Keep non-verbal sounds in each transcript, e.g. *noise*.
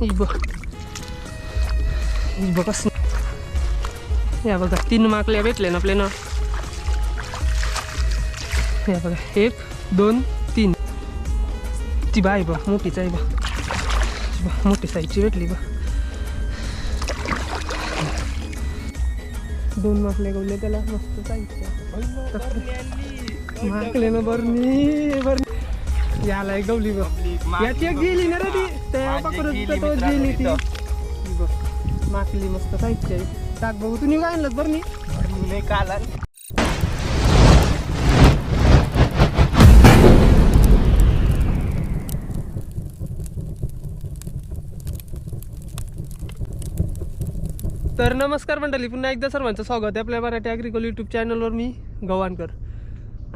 ही बघ ही बघ या बघा तीन माकल्या भेटले ना आपल्याला या बघा एक दोन तीन ती बाय बघ मोठीच आहे बघ, मोठी साईजची भेटली बघ दोन माकले गवले त्याला मस्त साईजच्या माकले ना बरणी बरणी याला एक गवली बघ याची एक गेली ना रे ती त्या पकडत तो गेली ती. ही बघ माकली मस्त साईजची आहे. टाक बघू तुम्ही काय आणलं बरणी नाही काला तर नमस्कार मंडळी पुन्हा एकदा सर्वांचं स्वागत आहे आपल्या मराठी ॲग्रिकल यूट्यूब चॅनलवर मी गवानकर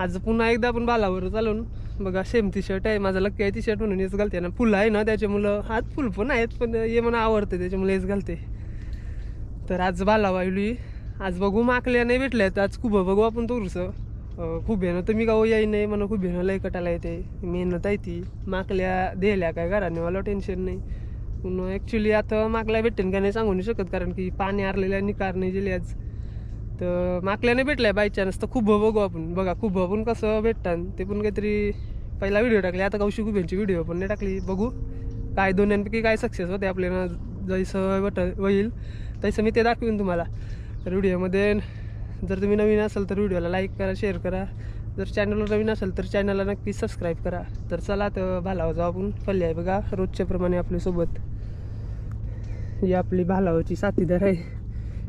आज पुन्हा एकदा आपण बालावर चालून बघा सेम टी शर्ट आहे माझा लक्की आहे टी शर्ट म्हणून हेच घालते. ना फुलं आहे ना त्याच्यामुळं आज फुल पण आहेत पण हे मला आवडते त्याच्यामुळे हेच घालते. तर आज बाला वाहिली आज बघू माकल्या नाही भेटल्यात आज खूप बघू आपण थोडंसं. खूप येणं तर मी गाव येई नाही म्हणून खूप येणं लय कटाला येते. मेहनत आहे ती. माकल्या दिल्या काय घराने मला टेन्शन नाही. पण ॲक्च्युली आता माकल्या भेटेन का नाही सांगू नाही शकत कारण की पाणी आरलेलं आहे निकार नाही गेली आज. तर माकल्याने भेटल्या बाय चान्स तर खूप बघू आपण. बघा खूप पण कसं भेटतात. ते पण काहीतरी पहिला व्हिडिओ टाकले. आता कौशिक उभ्यांची व्हिडिओ पण नाही टाकली. बघू काय दोन्यांपैकी काय सक्सेस होते आपल्याला जसं वट होईल. तसं मी ते दाखवीन तुम्हाला. तर व्हिडिओमध्ये जर तुम्ही नवीन असाल तर व्हिडिओला लाईक करा शेअर करा. जर चॅनलवर नवीन असेल तर चॅनलला नक्की सबस्क्राईब करा. तर चला तर भालावा जाऊ आपण. पल्ले आहे बघा रोजच्याप्रमाणे आपल्यासोबत ही आपली भालावाची साथीदार आहे.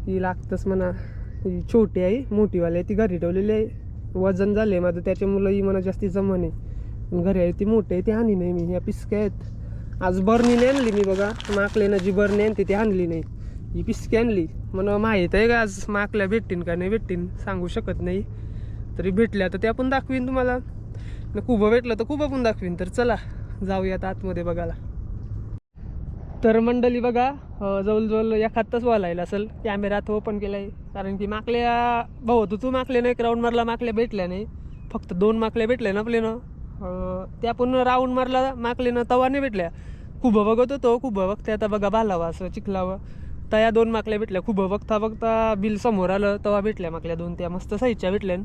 ही लागतंच म्हणा. ही छोटी आहे मोठीवाली आहे. ती घरी ठेवलेली आहे. वजन झाले माझं त्याच्यामुळं ही मला जास्ती जमन आहे घरी आहे ती मोठी आहे ती आणली नाही मी. ह्या पिसक्या आहेत. आज बर्नीने आणली मी बघा. माकलेनं जी बर्नी आणते ती आणली नाही. ही पिसकी आणली. मला माहीत आहे का आज माकल्या भेटतीन का नाही भेटतीन सांगू शकत नाही. तरी भेटल्या तर ते आपण दाखवीन तुम्हाला. न कुबं भेटलं तर कुबं पण दाखवीन. तर चला जाऊयात आतमध्ये बघायला. तर मंडळी बघा अं, जवळजवळ एखादच वालायला असेल. कॅमेरात ओपन केला आहे कारण की माकल्या भाऊ तू तू माकले नाही राऊंड मारला माकल्या भेटल्या नाही. फक्त दोन माकल्या भेटल्या ना आपल्यानं. ना त्या पण राऊंड मारला माकलेनं तवा नाही भेटल्या. खूप बघत होतो खूप बघते. आता बघा बालावा असं चिखलावं. या दोन माकल्या भेटल्या. खूप बघता बघता बिल समोर आलं तवा भेटल्या माकल्या दोन. त्या मस्त साईजच्या भेटल्या.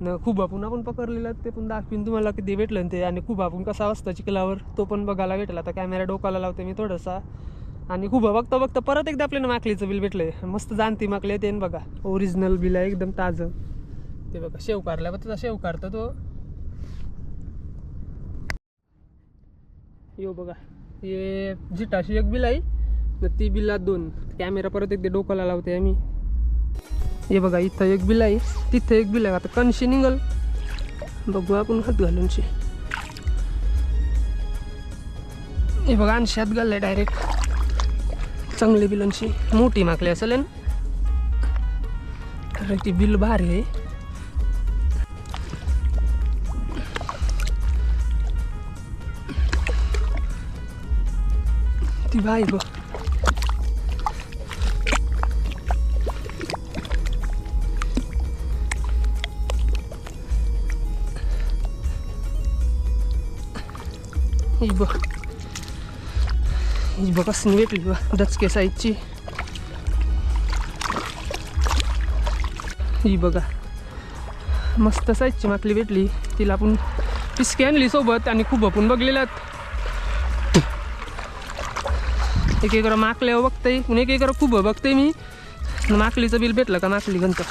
न खूप आपण आपण पकडलेलं ते पण दाखवीन तुम्हाला किती भेटलं ते. आणि खूप आपण कसा असतं चिखलावर तो पण बघायला भेटला. तर कॅमेरा डोकाला लावते मी थोडासा. आणि खूप बघता बघता परत एकदा आपल्याला माकलीचं बिल भेटलंय. मस्त जाणती माकली ते बघा. ओरिजिनल बिल आहे एकदम ताजं. ते बघा शेवकारला बघ तसा शेवकार तर तो. यो बघा. हे जिटाशी एक बिल आहे. न ती बिलात दोन. कॅमेरा परत एकदा डोकाला लावते आम्ही. हे बघा इथं एक बिल आहे. तिथं एक बिल आहे. आता कणशी निघल. बघू आपण हात घालूनशी. हे बघा आणशी हात घाललाय डायरेक्ट चांगली बिलांशी. मोठी माकली असेल. ना कारण ती बिल भारी आहे. ती बाई बघ. ही बघ. ही बघ कसं भेटली बघ डचके साईजची. ही बघा. मस्त साईजची माकली भेटली. तिला आपण पिसकी आणली सोबत आणि खूप आपण बघलेल्यात. एक एक माकल्या बघते पण एक एक खूप बघते मी. माकलीचं बिल भेटलं का माकली गंत?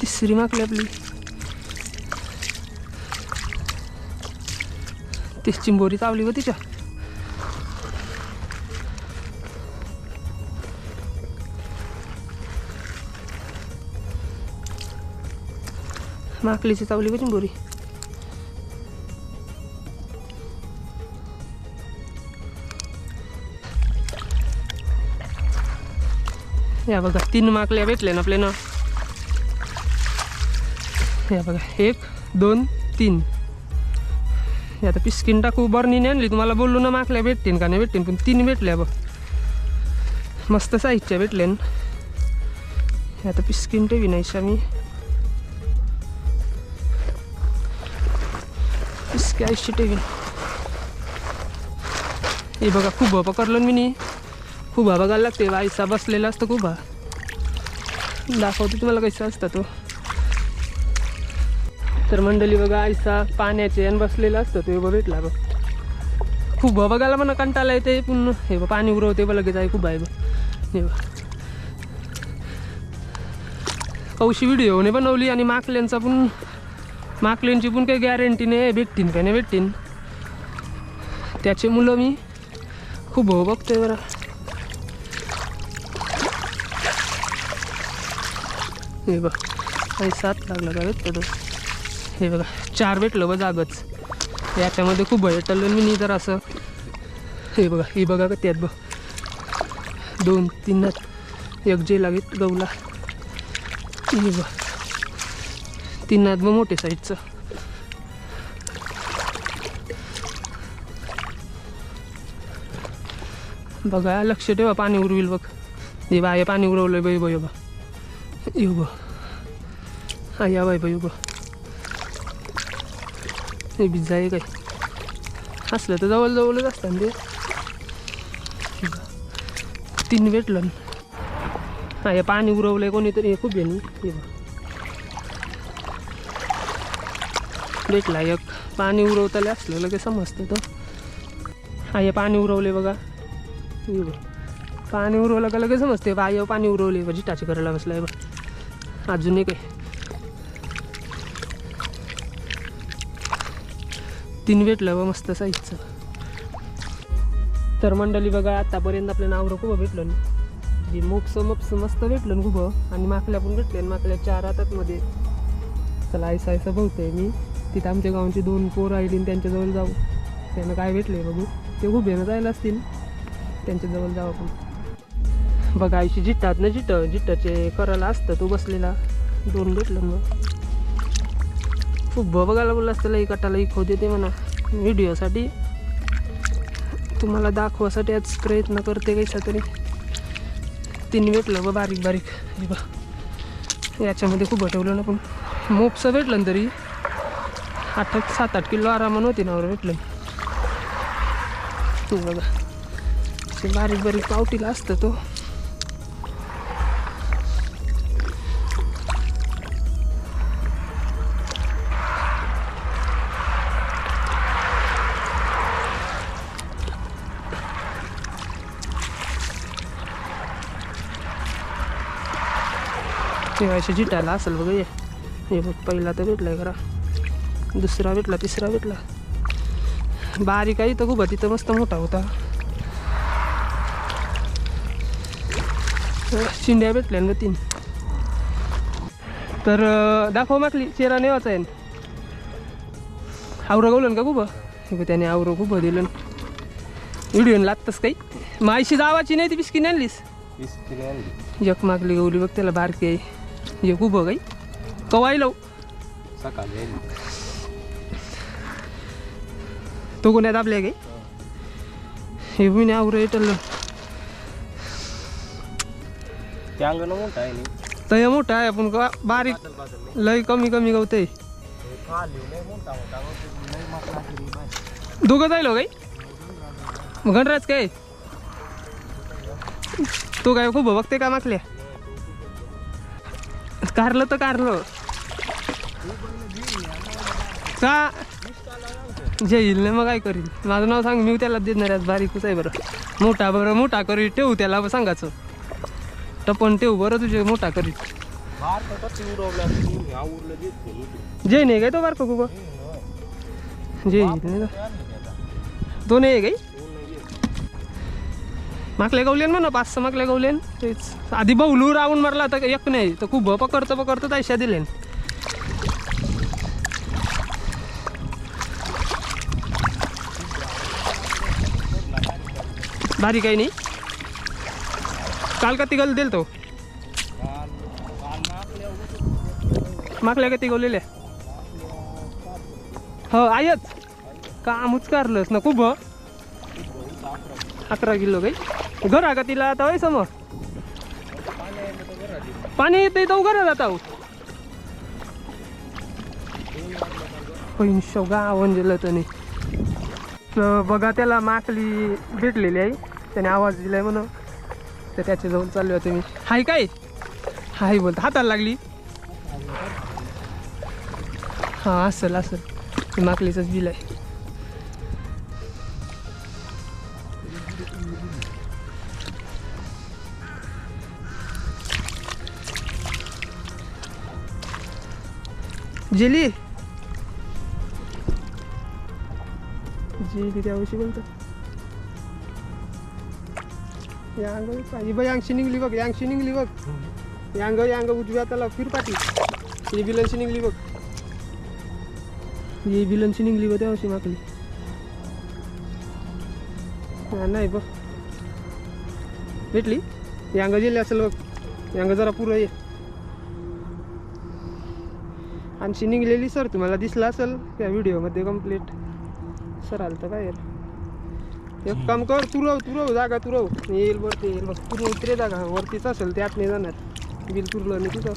तिसरी माकली आपली. तीस चिंबोरी चावली व तिच्या. माकलीची चावली व चिंबोरी. या बघा तीन माकल्या भेटल्या ना आपल्याला. या बघा एक दोन तीन. हे आता पिस्किन टाकू बर्नीने आणली. तुम्हाला बोललो ना माकल्या भेटतील का नाही भेटतील पण तीन भेटल्या बघ. मस्त साईजच्या भेटल्या. ना आता पिस्किन ठेवी नाहीशा मी. कॅशची ठेवी हे बघा खूप पकडलं मी नी खुबा बघायला लागते. वायसा बसलेला असतो खुबा दाखवतो तुम्हाला कसं असतं तो. तर मंडळी बघा आयसा पाण्याचे आणि बसलेला असतं तो. बघ भेटला बघ. खूप बघायला म्हणा कंटाळा येते पुन्हा हे बघ पाणी उरवते बघ लगेच. आहे खूप आहे बघ. हे बघ. कौशी व्हिडिओने बनवली आणि माकल्यांचा पण माकल्यांची पण काही गॅरंटी नाही भेटतीन काही नाही भेटतीन. त्याचे मुलं मी खूप हो बघतोय बरं. हे बघ आणि सात लागला का भेटतो हे बघा चार भेटलं बघ जागच. याच्यामध्ये खूप भेटलं मी नाही तर असं. हे बघा हे बघा का त्यात बघ. दोन तीन एक जे लागेल गौला हे बघ. तीन नात मग मोठे साईजचं बघा लक्ष ठेवा पाणी उरविल बघ. हे बा हे पाणी उरवलं बाई 이거 बा येऊ बघ हा या बाई बाई बघ हे बिझा आहे काय असलं तर जवळ जवळच असतं ना ते तीन भेटलं हा हे पाणी उरवलंय कोणीतरी हे खूप आहे हे भेटला एक पाणी उरवताले असलं लगेच समजतं तो हा हे पाणी उरवले बघा हे बघ पाणी उरवलं का लगेच समजते बा पाणी उरवले बघा जिटाची करायला बसलाय बघा अजून एक आहे. तीन भेटलं बा मस्त साईजचं तर मंडळी बघा आतापर्यंत आपल्याला नावरं खूप भेटलं ना. जे मोपसं मस्त भेटलं ना खूप आणि माकल्या पण भेटले आणि माकल्या चार हातात मध्ये. चला आयसा आयसा बघतोय मी. तिथं आमच्या गावांची दोन पोर आईली त्यांच्याजवळ जाऊ. त्यांना काय भेटले बघू. ते उभेनं जायला असतील. त्यांच्याजवळ जाऊ आपण. बघा आईशी जिट्टात ना जिट्ट जिट्टाचे करायला असतं तो बसलेला. दोन भेटलं मग. उभं बघायला बोललं असतं लई कटाला इखो देते म्हणा. व्हिडिओसाठी. तुम्हाला दाखवासाठी आज प्रयत्न करते कैसा तरी. तीन भेटलं बा बारीक बारीक. हे बा याच्यामध्ये खूप ठेवलं ना पण. मोपसं भेटलं ना तरी. आठ सात आठ किलो आरामानं होती नावर भेटलं. तू बघा. ते बारीक बारीक पावटीला असतं तो. ठेवायच्या जिटायला असेल बघ हे. हे बघ पहिला तर भेटलाय खरा. दुसरा भेटला तिसरा भेटला. बारीक आहे तर खूप तिथं मस्त मोठा होता. शिंड्या भेटल्या ना तीन. तर दाखव माकली चेहरा नेवाचा आहे. आवरं गवलं का खूप हे त्याने आवरं खूप दिलं व्हिडिओ लागतंच काही? मायशी जावाची नाही ती बिस्किन आणलीस? एक मागली गवली बघ त्याला बारकी आहे. ये खूप काही कवाई लाव सकाळी आणली तो कोण्यात आपल्या काही हे मी आवरं येटल ते अंगण मोठं आहे नाही तय मोठा आहे आपण का बारीक बादल बादल नाही लय कमी कमी गवते खाली लय मोठा होता लय माकला केली बाय दोघं जायलो काही मग गणराज काय तो काय खूप बघते का मागल्या कारलं तर कारलं. का? जेईल येईल ना मग काय करील माझं नाव सांग मी त्याला देणार आहे बारीकच आहे बरं. मोठा बरं मोठा करी ठेवू त्याला सांगायचं. टपन ठेवू बरं तुझे मोठा करील जे नाही काय तो बारको खूप जे येईल नाही तो नाही आहे काही मागल्या गवलेन म्हणा पाच सहा मागल्या गवलेन. तेच. आधी बहुलू राहून मारला तर एक नाही. तर खूप पकडतं पकडतं तैशा दिलेन. भारी काही नाही. काल का तिघाला दिल तो मागल्या का तिघवलेल्या हो आयच कामच उचकारलंस ना खूप अकरा किलो काही. घरा का तिला आता होय समोर? पाणी येते तो घरा आता. आहोत पैंशो गावन दिलं त्याने तर बघा त्याला माकली भेटलेली आहे. त्याने आवाज दिलाय म्हणून. तर त्याच्या जाऊन चाललो होते मी. हाय काय? हाय बोलत हाताला लागली. हां असेल असेल. ते माकलीचंच बिल आहे जेली. त्या त्याविषयी बोलतो. यांग पाहिजे बघ अंगशी निघली बघ यांगशी निघली बघ. यांग यांग उजव्या त्याला फिर पाठी. ही बिलनशी निघली बघ. ही बिलनशी निघली बघ त्याविषयी माकली. नाही बघ. भेटली? यांग गेली असेल बघ. यांग जरा पुरं ये. आणखी निघलेली सर तुम्हाला दिसला असेल त्या व्हिडिओमध्ये कंप्लीट सर आलं तर बाहेर. एक काम कर तुरव तुरव जागा तुरव. येईल वरती येईल बघ. तुरव उतरे जागा वरतीच असेल त्यात नाही जाणार. बिल तुरलं नाही तिथं.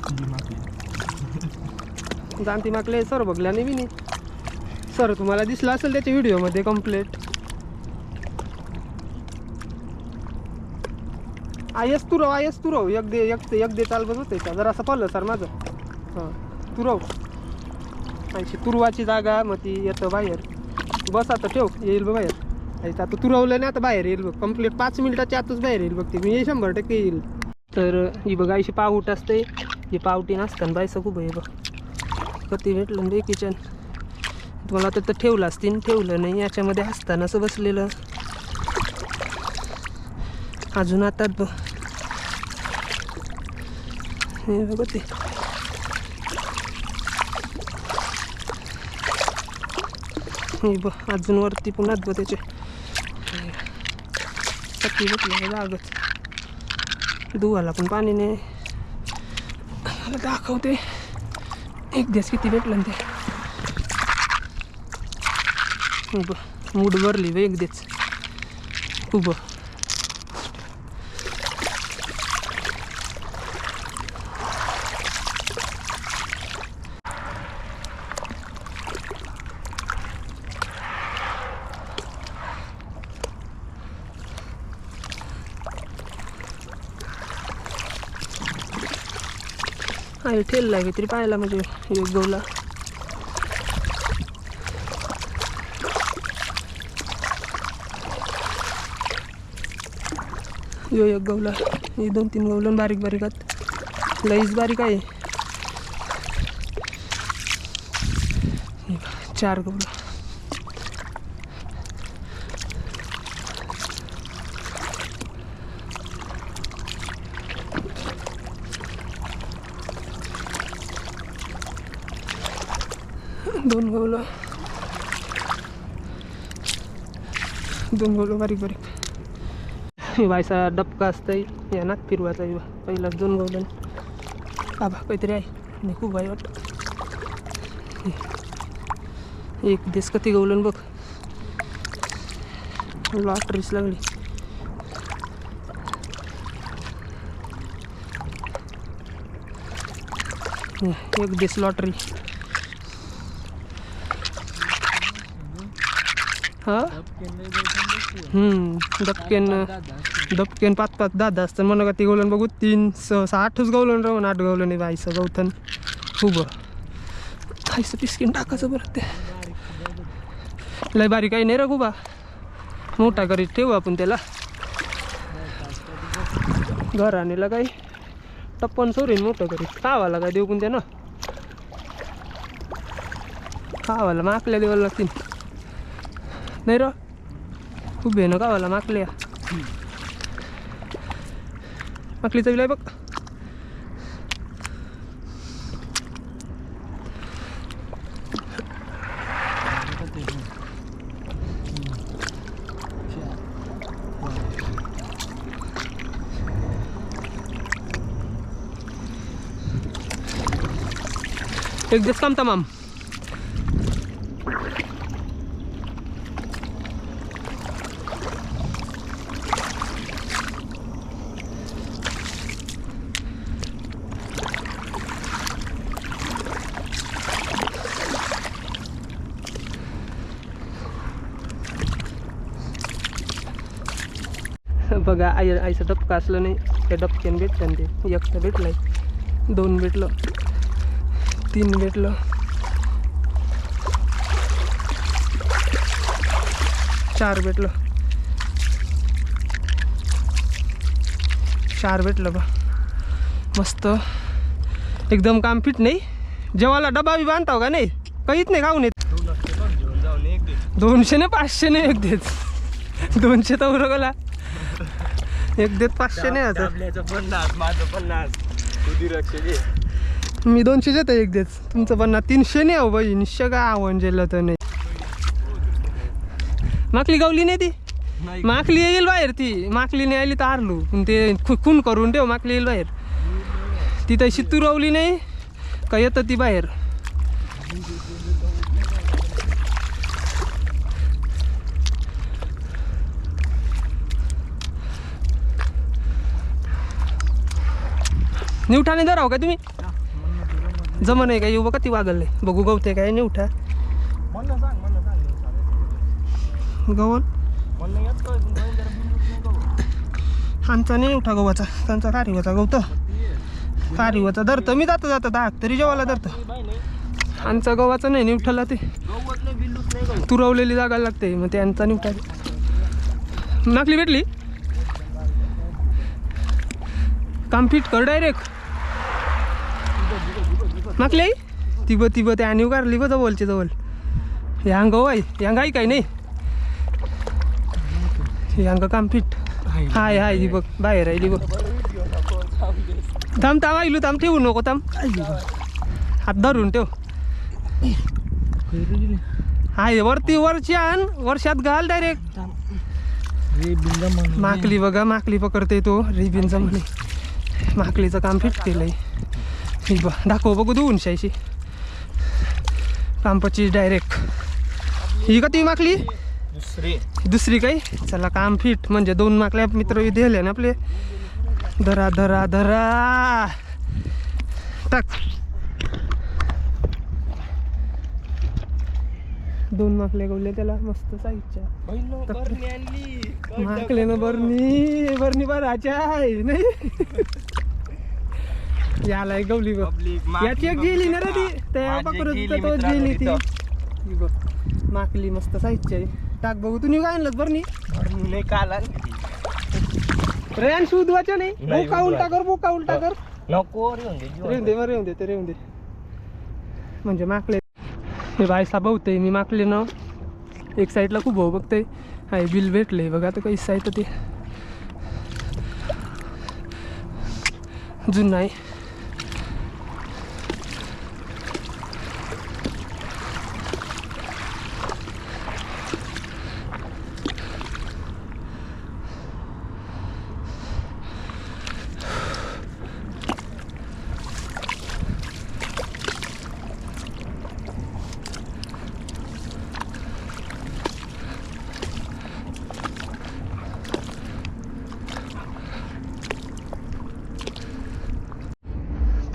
*laughs* जाणती माकले सर बघल्या नाही मी नाही सर तुम्हाला दिसला असेल त्याच्या व्हिडिओमध्ये कंप्लीट आयस तुरव आयस तुरव. एक दे एक दे एक दे चाल होते का? जरा असं पडलं सर माझं. हां. तुरव. ऐंशी तुरवाची जागा मग ती येतं बाहेर. बस आता ठेव येईल बघ बाहेर. आता तुरवलं नाही आता बाहेर येईल बघ. कंप्लीट पाच मिनिटाच्या आतच बाहेर येईल बघ ते. मी शंभर टक्के येईल. तर ही बघ आईशी पाऊट असते ही पावटी नसताना बायचं खूप आहे बघ. कधी भेटलं बे किचन तुम्हाला आता तर ठेवलं असतील ठेवलं नाही. याच्यामध्ये असताना असं बसलेलं. अजून आता बघ. हे बघ ते. हे अजून वरती पुन्हा बघ त्याचे. पत्ती भेटलं लागत. धुवाला पण पाणी नाही मला दाखवते. एक दिवस किती भेटलं ना ते. हे मूड भरली बघ एक दिवस. उभं. आहे ठेलला आहे तरी पाहायला म्हणजे एक गवला. यो एक गवला हे दोन तीन गवलं बारीक बारीक आहेत. लईच बारीक आहे. चार गवला. दोन गवलं दोन गवलं बारीक बारीक. हे व्हायचा डबका असतंय. या ना फिरवायचा युवा पहिला पहिलाच दोन गवलं आबा काहीतरी आहे. नाही खूप आहे वाटतं. एक दिस कधी गवलन बघ. लॉटरीच लागली. एक दिस लॉटरी हा हम्म दपकेन दपकेन पाच पाच दहा दहा असतं म्हणून का ती गवलन बघू. तीन स सहा आठच गवलन राहून आठ गवलं नाही बाईचं गवथन उभं. खायचं पिस्किन टाकायचं बरं ते. लय बारीक काही नाही रे गुबा. मोठा करीत ठेवू आपण त्याला. घरानेला काही टप्पन सोरीन मोठं करीत. खावाला काय देऊ पण त्यानं? खावाला माकल्या देवाला लागतील. नाही र उभे ना गावाला माकल्या माकलीचा विलाय बघ एक दिवस काम तमाम *laughs* बघा आई आईचं डबका असलं नाही. त्या डबक्यानं भेटलं ते एकटं भेटलंय. दोन भेटलं. तीन भेटलं. चार भेटलं. चार भेटलं बा. मस्त. एकदम काम फिट नाही. जेवायला डबा बी बांधताव का नाही? काहीच नाही खाऊन येत. दोनशे ने पाचशे ने एक देत. दोनशे तर उरगला एक देत पाचशे नाही आता. पन्नास माझं पन्नास. तुझी मी दोनशे देतो एक देत. तुमचं पन्नास. तीनशे नाही हो बाई. निश्चय काय आव्हान जेलं तर नाही. माकली गावली नाही ती? माकली येईल बाहेर ती. माकली नाही आली तर हारलो. पण ते खून करून ठेव माकली येईल बाहेर. ती तशी तुरवली नाही. का येतं ती बाहेर? निवठाने धराव का तुम्ही? जमा नाही का येऊ बघा ती वागलले बघू गवते काय निवठा. म्हणलं सांग म्हणलं सांग. नाही चालेल. गवल म्हणलं येतोय पण जाऊन जरा बिंदूच नाही गं. आमचा नाही उठा गव्हाचा त्यांचा कारिवाचा गवत. कारिवाचा धरतं मी जातं जातं दाग तरी जेवायला धरतं. नाही आमचा गव्हाचा नाही निवठाला ते. नाही नाही. तुरवलेली जागा लागते मग त्यांचा निवटा नाकली भेटली? काम फिट कर डायरेक्ट. आई तिब तिब ते आणि उगारली बघ जवळचे जवळ. हे अंग हो आई हे अंग आई काय नाही? हे अंग काम फिट हाय हाय ती बघ बाहेर आहे बघ. थांब थांब आईलू थांब ठेवू नको थांब. हात धरून ठेव. हाय वरती वरची आण वर्षात घाल डायरेक्ट माकली बघा माकली पकडते तो. रिबिनचा म्हणे. माकलीचं काम फिट केलंय बा दाखव बघू दोन शायशी कांपाची डायरेक्ट ही का ती माकली दुसरी दुसरी काही चला काम फिट म्हणजे दोन माकल्या मित्र दिले ना आपले धरा धरा धरा टाक दोन माकल्या गवले त्याला मस्त साईजच्या माकले ना बरणी बरणी आहे नाही याला एक गवली बघ. याची एक गेली ना रे ती. त्या गेली तो गेली ती. ही बघ माकली मस्त साईजची आहे. टाक बघू तुम्ही काय आणलं बरणी नाही काल आणली. रेन सुधवाच्या नाही. नाही, बोका उलटा कर बोका उलटा कर नको रेवून दे. रेवून दे मग रेवून दे ते दे. म्हणजे माकले. हे बायसा बहुते मी माकले ना. एक साईडला खूप भाऊ बघते हाय बिल भेटले बघा आता काही साईड ते. जुनं आहे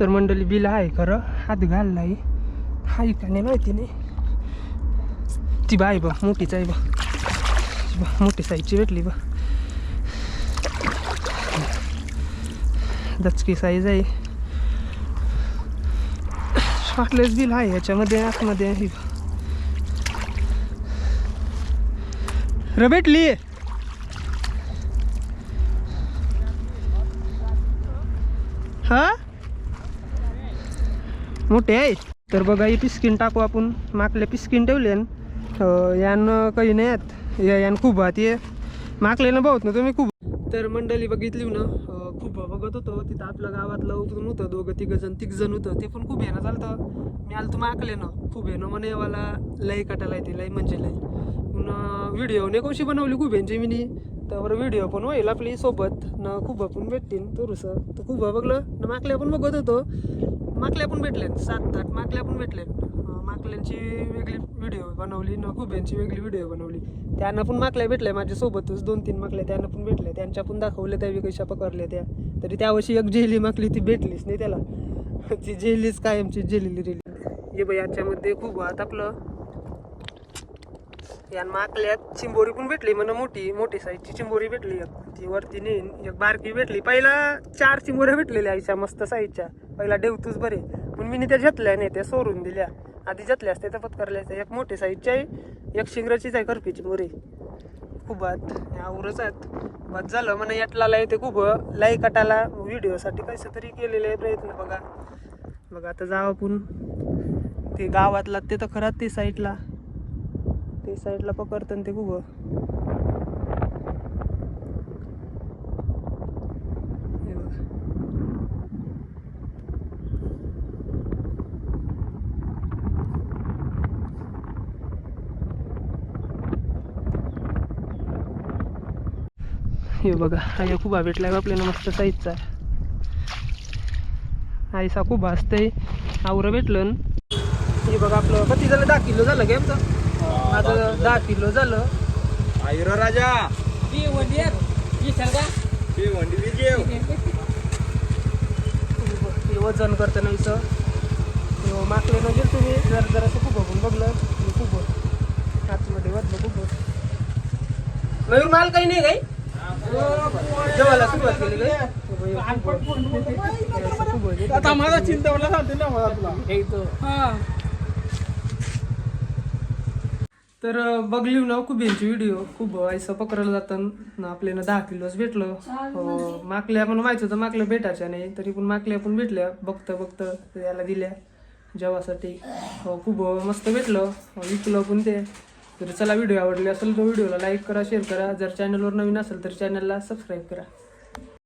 तर मंडळी बिल आहे खरं. हात घालला आहे हाय का नाही माहिती नाही. ती बाय बा मोठीच आहे बा बा मोठी साईजची भेटली बा दचकी साईज आहे. शॉर्टलेस बिल आहे याच्यामध्ये आतमध्ये आहे. बा र भेटली. हा? मोठे आहे. तर बघा हे पिस्किन टाकू आपण. माकले पिस्किन ठेवले यानं काही नाही आहेत. यान खूप आहात. ये मागले ना भाऊत ना तुम्ही खूप. तर मंडळी बघितली ना खूप बघत होतो. तिथं आपल्या गावातलं उतरून होतं. दोघं तिघ जण तिघ जण होतं. ते पण खूप येणं चालतं मी आलं तू माकले ना. खूप येणं. म्हणे मला लई कटायला येते लई म्हणजे लई पुन्हा व्हिडिओ ने कशी बनवली खूप यांची मी त्यावर व्हिडिओ पण होईल आपली सोबत. ना खूप आपण भेटतील. थोडंसं. तर खूप बघलं. ना मागले पण बघत होतो. माकल्या पण भेटले सात आठ माकल्या पण भेटले माकल्यांची वेगळी व्हिडिओ बनवली न खुब्यांची वेगळी व्हिडिओ बनवली. त्यांना पण माकल्या भेटल्या माझ्यासोबतच दोन तीन माकल्या त्यांना पण भेटल्या. त्यांच्या पण दाखवल्या त्या कशा पकडल्या त्या. तरी त्यावर्षी एक जेली माकली ती भेटलीच नाही त्याला. *laughs* ती जेलीच कायमची जेलेली रेली हे बाई याच्यामध्ये खूप वाहत आपलं. यान माकल्यात चिंबोरी पण भेटली म्हणून मोठी मोठी साईजची चिंबोरी भेटली एक. ती वरती नेईन एक बारकी भेटली. पहिला चार चिंबोऱ्या भेटलेल्या आईच्या मस्त साईजच्या पहिला डेवतूच बरे. पण मी त्या घेतल्या नाही त्या सोडून दिल्या. आधी घेतल्या त्या तर पत्करल्या असत्या एक मोठी साईजची आहे एक शिंगराचीच आहे करपी चिंबोरी. खूप आवरच आहेत. बस झालं म्हणा याटला येते खूप. लाई कटाला व्हिडिओसाठी कसं तरी केलेले आहे प्रयत्न बघा. बघा आता जावं आपण. ते गावातला ते तर खरंच ते साईडला ते साईडला पकडतं ते खूप हे बघा. हे बघा हा खुबा भेटलाय आपल्याला मस्त साईजचा. आईसा खूप असते आवरं भेटलं हे बघा आपलं किती झालं दहा किलो झालं गेमचं माझं दहा किलो झालं. आयुरा राजा. ती वंडी विजेव हे वजन करताना इथं हे माकले न गेलं तुम्ही जर जर असं खूप बघून बघलं हे खूप आतमध्ये वजन खूप मयूर माल काही नाही काही जेवायला सुरुवात केली काही आता माझा चिंतावला सांगते ना मला तुला. तर बघली ना खूप यांची व्हिडिओ खूप ऐसा पकडायला जातं ना आपल्याला दहा किलोच भेटलं. हो, माकल्या पण माहिती होतं माकल्या भेटायच्या नाही. तरी पण माकल्या पण भेटल्या. बघतं बघतं त्याला दिल्या. जेवासाठी. हो खूप मस्त भेटलं. विकलं पण ते. तर चला व्हिडिओ आवडले असेल तर व्हिडिओला लाईक करा शेअर करा. जर चॅनलवर नवीन असेल तर चॅनलला सबस्क्राईब करा.